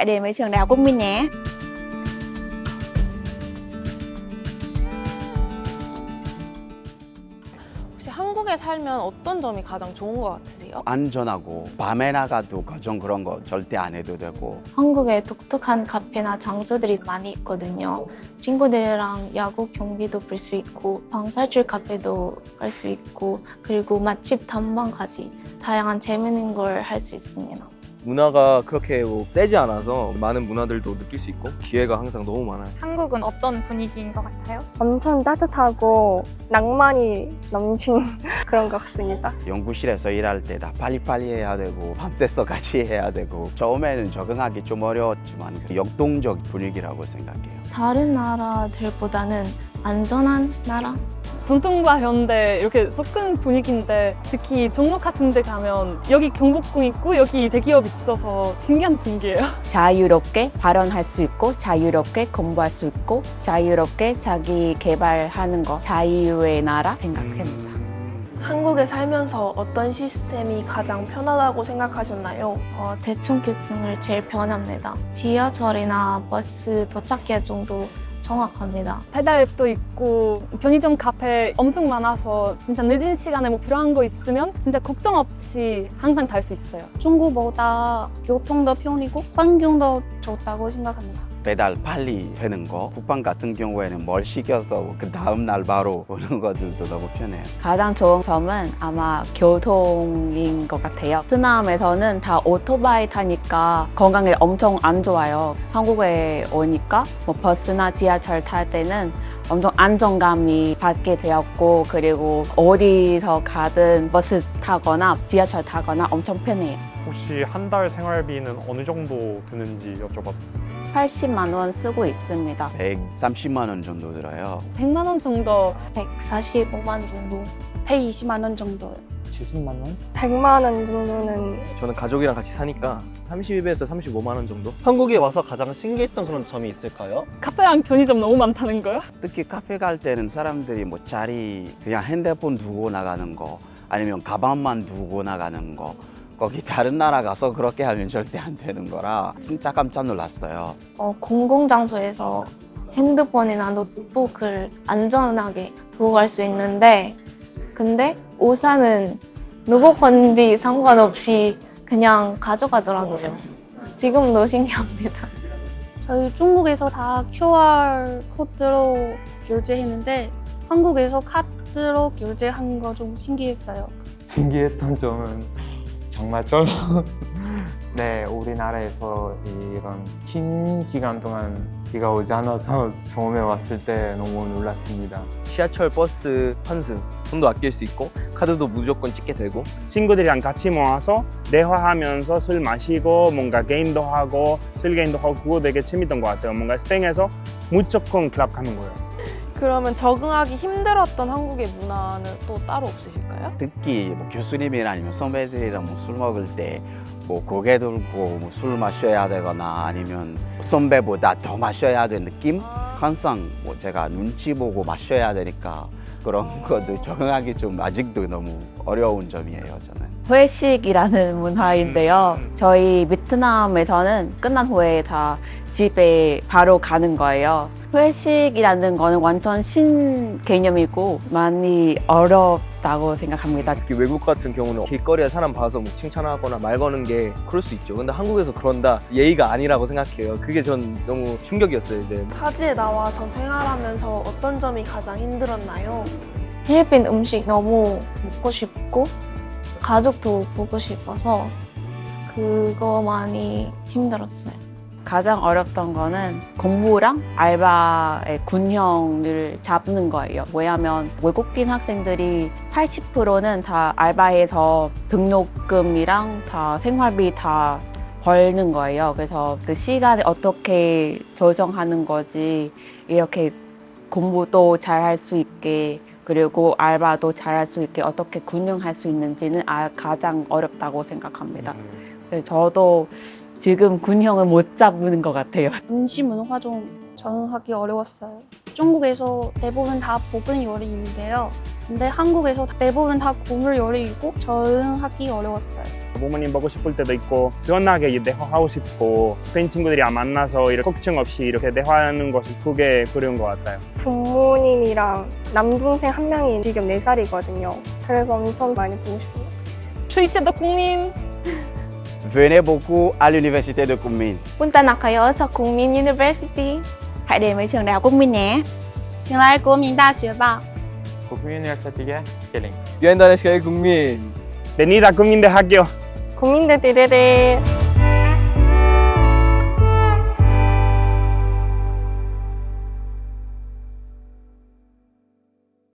hãy đến với trường đại học Quốc Minh nhé. 혹시 한국에 살면 어떤 점이 가장 좋은 것 같으세요? 안전하고 밤에 나가도 거정 그런 거 절대 안 해도 되고 한국에 독특한 카페나 장소들이 많이 있거든요. 친구들이랑 야구 경기도 볼 수 있고 방탈출 카페도 갈수 있고 그리고 맛집 탐방까지 다양한 재밌는 걸 할 수 있습니다. 문화가 그렇게 뭐 세지 않아서 많은 문화들도 느낄 수 있고 기회가 항상 너무 많아요. 한국은 어떤 분위기인 것 같아요? 엄청 따뜻하고 낭만이 넘친 그런 것 같습니다. 연구실에서 일할 때 다 빨리빨리 해야 되고 밤새서 같이 해야 되고 처음에는 적응하기 좀 어려웠지만 그 역동적 분위기라고 생각해요. 다른 나라들보다는 안전한 나라? 전통과 현대 이렇게 섞은 분위기인데 특히 종로 같은 데 가면 여기 경복궁 있고 여기 대기업 있어서 신기한 분위기예요. 자유롭게 발언할 수 있고 자유롭게 공부할 수 있고 자유롭게 자기 개발하는 거 자유의 나라 생각합니다. 한국에 살면서 어떤 시스템이 가장 편하다고 생각하셨나요? 어, 대중교통을 제일 편합니다. 지하철이나 버스 도착해 정도 정확합니다. 배달앱도 있고 편의점 카페 엄청 많아서 진짜 늦은 시간에 뭐 필요한 거 있으면 진짜 걱정 없이 항상 살 수 있어요. 중국보다 교통도 편이고 환경도 좋다고 생각합니다. 배달 빨리 되는 거 국방 같은 경우에는 뭘 시켜서 그 다음 날 바로 오는 것들도 너무 편해요. 가장 좋은 점은 아마 교통인 것 같아요. 베트남에서는 다 오토바이 타니까 건강에 엄청 안 좋아요. 한국에 오니까 뭐 버스나 지하철 탈 때는 엄청 안정감이 받게 되었고 그리고 어디서 가든 버스 타거나 지하철 타거나 엄청 편해요. 혹시 한 달 생활비는 어느 정도 드는지 여쭤봐도 80만 원 쓰고 있습니다. 130만 원 정도 들어요. 100만 원 정도 145만 정도. 120만 원 정도요. 70만 원? 100만 원 정도는 저는 가족이랑 같이 사니까 32배에서 35만 원 정도? 한국에 와서 가장 신기했던 그런 점이 있을까요? 카페랑 편의점 너무 많다는 거요. 특히 카페 갈 때는 사람들이 뭐 자리 그냥 핸드폰 두고 나가는 거 아니면 가방만 두고 나가는 거 거기 다른 나라 가서 그렇게 하면 절대 안 되는 거라 진짜 깜짝 놀랐어요. 어, 공공장소에서 핸드폰이나 노트북을 안전하게 두고 갈수 있는데 근데 우산은 누구 건지 상관없이 그냥 가져가더라고요. 지금도 신기합니다. 저희 중국에서 다 QR 코드로 결제했는데 한국에서 카드로 결제한 거 좀 신기했어요. 신기했던 점은 정말 쩔 네, 우리나라에서 이런 긴 기간 동안 비가 오지 않아서 처음에 왔을 때 너무 놀랐습니다. 지하철, 버스, 환승 돈도 아낄 수 있고 카드도 무조건 찍게 되고 친구들이랑 같이 모아서 대화하면서 술 마시고 뭔가 게임도 하고 술 게임도 하고 그거 되게 재밌던 것 같아요. 뭔가 스페인에서 무조건 클럽 가는 거예요. 그러면 적응하기 힘들었던 한국의 문화는 또 따로 없으실까요? 특히 뭐 교수님이나 아니면 선배들이랑 뭐 술 먹을 때 뭐 고개 들고 뭐 술 마셔야 되거나 아니면 선배보다 더 마셔야 되는 느낌? 항상 뭐 제가 눈치 보고 마셔야 되니까 그런 것도 적응하기 좀 아직도 너무 어려운 점이에요 저는. 회식이라는 문화인데요. 저희 베트남에서는 끝난 후에 다 집에 바로 가는 거예요. 회식이라는 거는 완전 신 개념이고 많이 어렵다고 생각합니다. 특히 외국 같은 경우는 길거리에 사람 봐서 뭐 칭찬하거나 말 거는 게 그럴 수 있죠. 근데 한국에서 그런다 예의가 아니라고 생각해요. 그게 전 너무 충격이었어요. 이제 타지에 나와서 생활하면서 어떤 점이 가장 힘들었나요? 필리핀 음식 너무 먹고 싶고 가족도 보고 싶어서 그거 많이 힘들었어요. 가장 어렵던 거는 공부랑 알바의 균형을 잡는 거예요. 왜냐하면 외국인 학생들이 80%는 다 알바해서 등록금이랑 다 생활비 다 벌는 거예요. 그래서 그 시간을 어떻게 조정하는 거지 이렇게 공부도 잘 할 수 있게 그리고 알바도 잘 할 수 있게 어떻게 균형할 수 있는지는 아- 가장 어렵다고 생각합니다. 그래서 저도 지금 균형을 못 잡는 것 같아요. 음식 문화 좀 적응하기 어려웠어요. 중국에서 대부분 다 볶은 요리인데요. 근데 한국에서 대부분 다 국물 요리이고 적응하기 어려웠어요. 부모님 보고 싶을 때도 있고 편하게 대화하고 싶고 스페인 친구들이 만나서 이렇게 걱정 없이 이렇게 대화하는 것이 그게 그리운 것 같아요. 부모님이랑 남동생 한 명이 지금 4살이거든요. 그래서 엄청 많이 보고 싶어요. 트위치도 국민 Venez beaucoup à l'Université de Kunming. Punta na kayo sa Kunming University. Hãy đến với trường đại học Quốc nhé. Xin lai Quốc Minh Đại học ba. Quốc Minh University Gelin. Gönderleşkaya Kunming. Venid a Kunming de Hakyo. Kunming de Tirere.